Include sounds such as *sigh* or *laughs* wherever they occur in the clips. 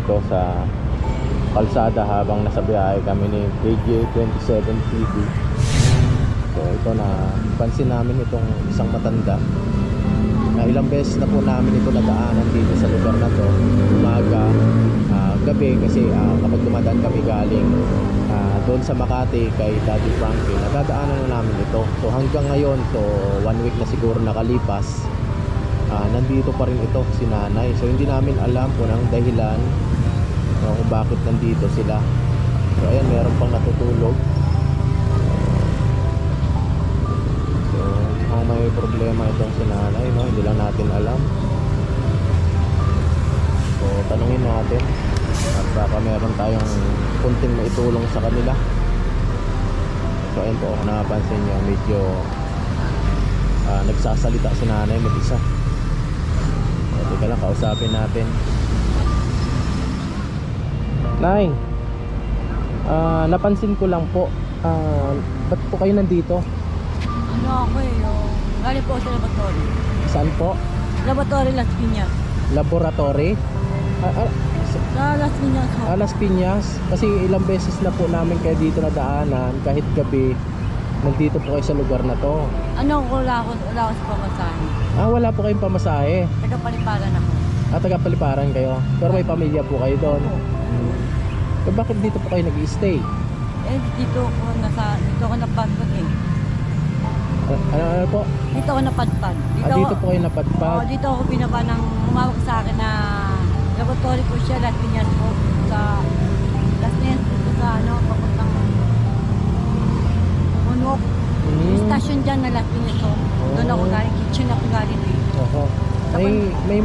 dito sa kalsada habang nasa biyahe kami ni KJ27 TV. So ito na pansin namin itong isang matanda. Na ilang beses na po namin ito nadaanan dito sa lugar na to umaga, ah, gabi kasi ah, kapag dumadaan kami galing ah, doon sa Makati kay Daddy Frankie nadadaanan na namin ito. So hanggang ngayon so one week na siguro nakalipas ah, nandito pa rin ito si nanay. So hindi namin alam kung ang dahilan ah, kung bakit nandito sila. So ayan meron pang natutulog. So mukhang may problema itong si nanay no? hindi lang natin alam. So tanungin natin. At baka meron tayong kunting maitulong sa kanila. So ayun po kung napansin nyo medyo ah, nagsasalita si nanay mag isa teka lang kausapin natin Nay ah, napansin ko lang po ah, ba't po kayo nandito? Ano ako eh, yung... Galing po sa laboratory. Saan po? Laboratory Las Piñas. Laboratory? Ah, ah, sa- Las Piñas. Ah, Las Piñas kasi ilang beses na po namin kayo dito nadaanan kahit gabi nandito po kayo sa lugar na to Ano, wala ako, wala ako sa pamasahe. ah wala po kayong pamasahe Tagapaliparan ako. ah taga paliparan kayo pero may pamilya po kayo doon hmm. eh, bakit dito po kayo nag-stay Eh, dito ako nasa, dito ako napadpad eh. Ah, ano, ano po Dito ako napadpad. ah, dito po kayo Oo, napadpad dito ako binaba ng umawag sa akin na laboratory po siya, Las Piñas po.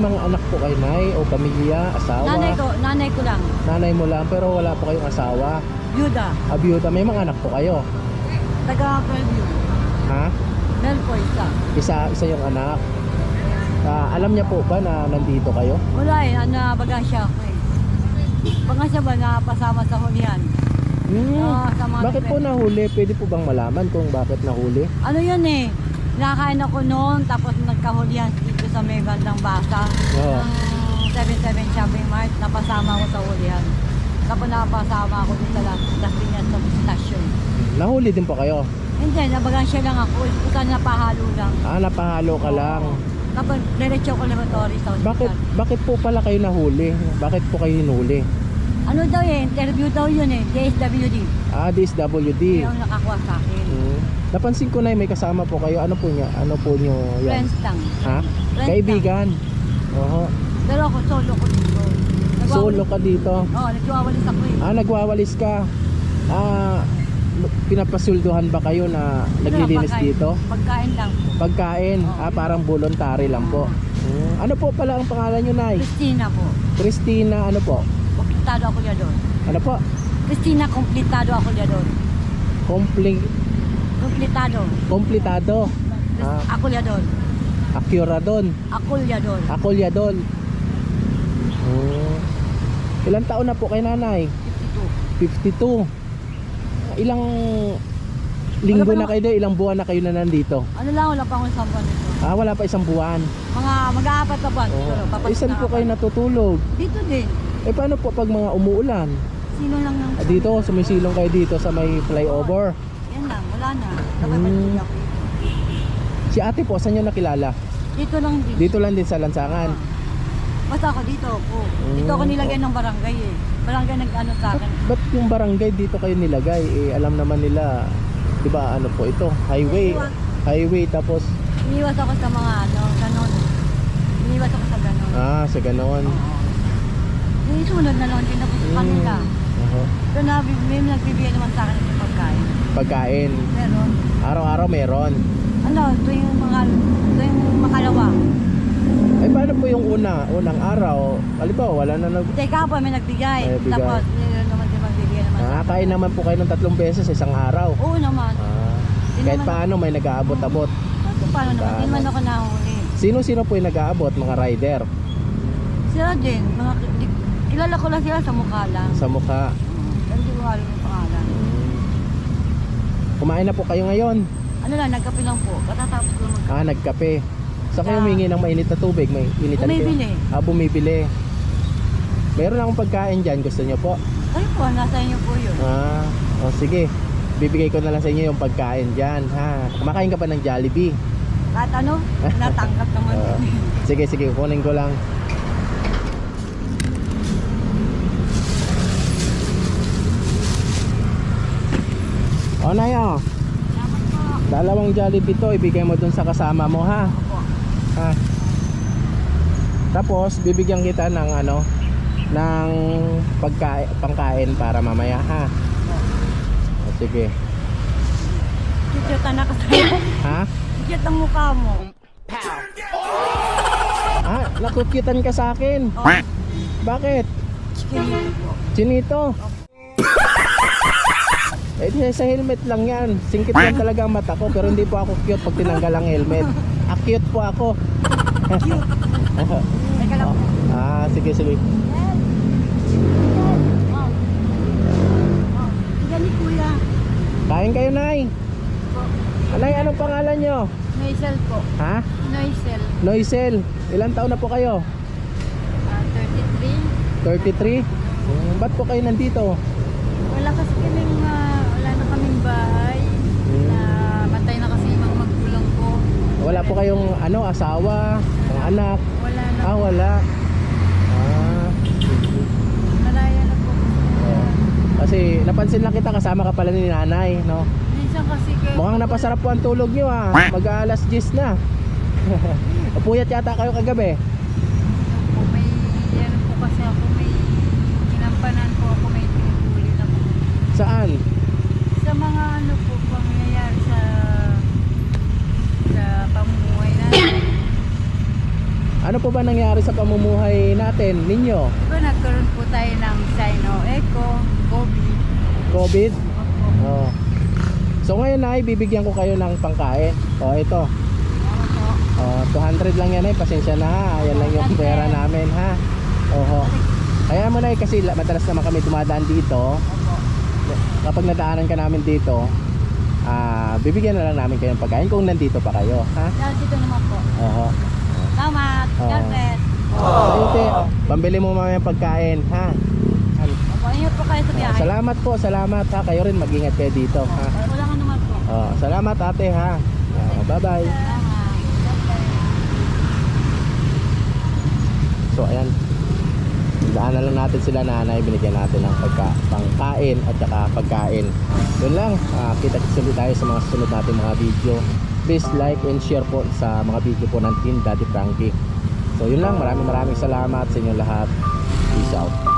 Mga anak po kayo nay o pamilya asawa Nanay ko, nanay ko lang. Nanay mo lang pero wala po kayong asawa Yuda. abiyuda may mga anak po kayo Taga preview. ha Meron po isa. isa isa yung anak Ah, alam niya po ba na nandito kayo Wala eh, ano, bagasya ako eh. Bagasya ba na pasama sa hulihan? Hmm. Ah, sa mga bakit po pwede. nahuli? Pwede po bang malaman kung bakit nahuli? Ano yun eh, nakain ako noon, tapos nagkahulihan dito sa may bandang basa. Oo. Ng 77 shopping mart, napasama ako sa hulihan. Tapos napasama ako dito sa Las Las Piñas sa station. Nahuli din po kayo? Hindi, nabagasya lang ako. Isa napahalo lang. Ah, napahalo ka lang. Tapos diretso ko laboratory sa hospital. Bakit bakit po pala kayo nahuli? Bakit po kayo hinuli? Ano daw eh, interview daw yun eh, DSWD. Ah, DSWD. Yung nakakuha sa akin. Hmm. Napansin ko na may kasama po kayo. Ano po niya? Ano po niyo yan? Friends lang. Ha? Friends Kaibigan. Oho. Pero ako solo ko dito. Nagwawalis- Solo ka dito. Oo, oh, nagwawalis ako eh. Ah, nagwawalis ka. Ah, pinapasulduhan ba kayo na naglilinis pagkain- dito? Pagkain lang. Pagkain, ah, parang voluntary lang po. Hmm. Ano po pala ang pangalan nyo, Nay? Christina po. Christina, ano po? Kompletado ako niya doon. Ano po? Christina, kompletado ako niya doon. Complete, Kompletado. kompletado. Ah, Ako niya doon. Acuradon. Doon. Aculyadon. Hmm. Ilang taon na po kay nanay? 52. 52. Ilang linggo na kayo doon? Ilang buwan na kayo na nandito? Ano lang, wala pa akong isang buwan dito. Ah, wala pa isang buwan. Mga mag-aapat na buwan. Oh. Isan na po kayo natutulog? Dito din. Eh paano po pag mga umuulan? Sino lang ng... Ah, dito, sumisilong kayo dito sa may flyover. Yan lang, wala na. Tapos Hmm. ako. Si ate po, saan nyo nakilala? Dito lang din. Dito lang din sa lansangan. Basta ako dito po. Dito Hmm. ako nilagay ng barangay eh. Barangay nag-ano sa akin. ba't yung barangay dito kayo nilagay? Eh, alam naman nila, di ba ano po ito? Highway. Highway tapos, Iniwas ako sa mga ano, ganon. Iniwas ako sa ganon. ah, sa ganon. Oo. Yung isunod na lang din ako sa kanila. Aha. Pero na, may nagbibigay naman sa akin ng pagkain. Pagkain. Pero, Araw-araw meron. Ano, ito yung mga, ito yung makalawa. Eh, paano po yung una? Unang araw? Halimbawa, wala na nag... Teka pa, may nagbigay. May nagbigay. Tapos, yun naman din magbigay naman. sa Ah, kain naman po kayo ng tatlong beses isang araw. Oo naman. Ah, Di kahit naman- paano may nag-aabot-abot. Ito paano naman, hindi naman ako nahuli. Sino-sino po yung nag-aabot? Mga rider? Sila din, mga, di, kilala ko lang sila sa mukha lang. Sa mukha. Pero hindi ko alam yung pangalan. Kumain na po kayo ngayon. Ano lang, nagkape lang po. Katatapos ko mag Ah, nagkape. Sa kayo Ah. humingi ng mainit na tubig? May initan kayo? Bumibili. Ah, bumibili. Meron akong pagkain dyan. Gusto nyo po? Ay po, nasa inyo po yun. Ah, o sige. Bibigay ko na lang sa inyo yung pagkain dyan, ha? Kumakain ka pa ng Jollibee. Kahit ano, natanggap naman. Oo. *laughs* sige, sige. Kunin ko lang. O, Nay, oh. Dalawang Jollibee to. Ibigay mo dun sa kasama mo, ha? Ha? Tapos, bibigyan kita ng ano, ng pagkain, pangkain para mamaya, ha? O, sige. Cute na kasi. Ha? Cute ang mukha mo. Ah, nakukyutan ka sa akin. Oh, Bakit? chikinito po. Chinito. Eh, di, sa helmet lang yan. Singkit lang talaga ang mata ko, pero hindi po ako cute pag tinanggal ang helmet. Ah, cute po ako. Teka lang po. *laughs* ah, sige, sige. Ni Kuya. Kain kayo, Nay. Po. Anay, anong pangalan nyo? Noisel po. Ha? Noisel. Noisel. Ilan taon na po kayo? Ah, 33. 33? Hmm, ba't po kayo nandito? Wala kasi kaming, ah, wala na kaming bahay. Hmm. Na matay na kasi yung mga magulang ko. Wala po kayong ano, asawa, mga anak? Wala na. Ah, wala. Ah, Malaya na po. Oo. Kasi napansin lang kita kasama ka pala ni nanay, no? Minsan kasi kayo... Mukhang napasarap po ang tulog nyo ah. Mag-aalas 10 na. *laughs* Puyat yata kayo kagabi. po, may ano po kasi ako, may ginampanan po ako, may pinuli na po. Saan? Sa mga ano po, pangyayari sa sa pamumuhay natin. Ano po ba nangyari sa pamumuhay natin, ninyo? Diba nagkaroon po tayo ng Sino Eco, COVID. COVID? Opo. Oo. So ngayon ay bibigyan ko kayo ng pangkain. O ito. Opo. O, 200 lang yan ay. Pasensya na ha. Yan lang yung pera namin ha. Oho. Kaya mo na eh, kasi la- madalas naman kami dumadaan dito. Opo. Kapag nadaanan ka namin dito, ah bibigyan na lang namin kayo ng pagkain kung nandito pa kayo. Ha? Dahil dito naman po. Oho. Ayun, te, pambili mo mamaya ng pagkain, ha? Opo, ingat po kayo sa biyahe. Salamat po, salamat ha. Kayo rin mag-ingat kayo dito, ha? Wala nga naman po. Oh, salamat ate, ha? Oh, bye-bye. So, ayan. Daanan lang natin sila nanay, binigyan natin ng pagka, pangkain at saka pagkain. Yun lang, ah, kita-kits ulit tayo sa mga susunod natin mga video. Please like and share po sa mga video po ng Team Daddy Frankie. So, yun lang, maraming maraming salamat sa inyo lahat. Peace out.